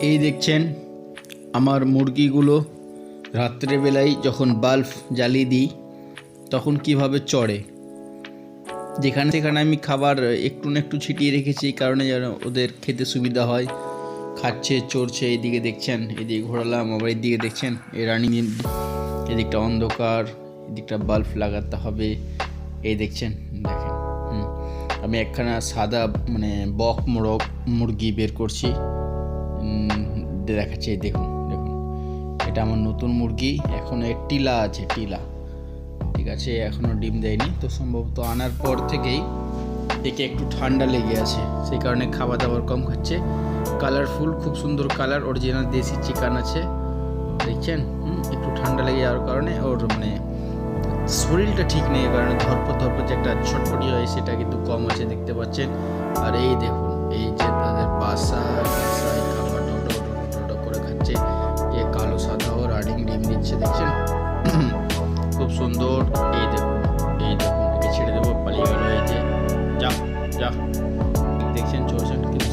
এই দেখছেন আমার মুরগিগুলো রাত্রেবেলায় যখন বাল্ব জ্বালিয়ে দিই, তখন কীভাবে চড়ে। যেখানে সেখানে আমি খাবার একটু না একটু ছিটিয়ে রেখেছি, এই কারণে যেন ওদের খেতে সুবিধা হয়। খাচ্ছে, চড়ছে, এইদিকে দেখছেন এদিকে ঘোরালাম, আবার এইদিকে দেখছেন, এই রানিং এদিকটা অন্ধকার, এদিকটা বাল্ব লাগাতে হবে, এই দেখছেন, দেখেন আমি একখানা সাদা মানে বক মোরগ মুরগি বের করছি। দেখাচ্ছি দেখুন দেখুন। এটা আমার নতুন মুরগি, এখন এর টিলা আছে, টিলা। ঠিক আছে এখনও ডিম দেয়নি। তো সম্ভবত আনার পর থেকেই একে একটু ঠান্ডা লেগে আছে। সেই কারণে খাবার দাবার কম খাচ্ছে। কালারফুল খুব সুন্দর কালার অরিজিনাল দেশি চিকেন আছে। দেখছেন? একটু ঠান্ডা লেগে যাওয়ার কারণে ওর মানে শরীরটা ঠিক নেই কারণে ধরপর ধরপর যে একটা ছটপটি হয়, সেটা কিন্তু কম আছে, দেখতে পাচ্ছেন। আর এই দেখুন, এই যে দেখছেন? খুব সুন্দর। এই দেখুন এই দেখুন, একে ছেড়ে দেবো, পালিয়ে গেল এই যে। যা যা। দেখছেন চলছেন কিন্তু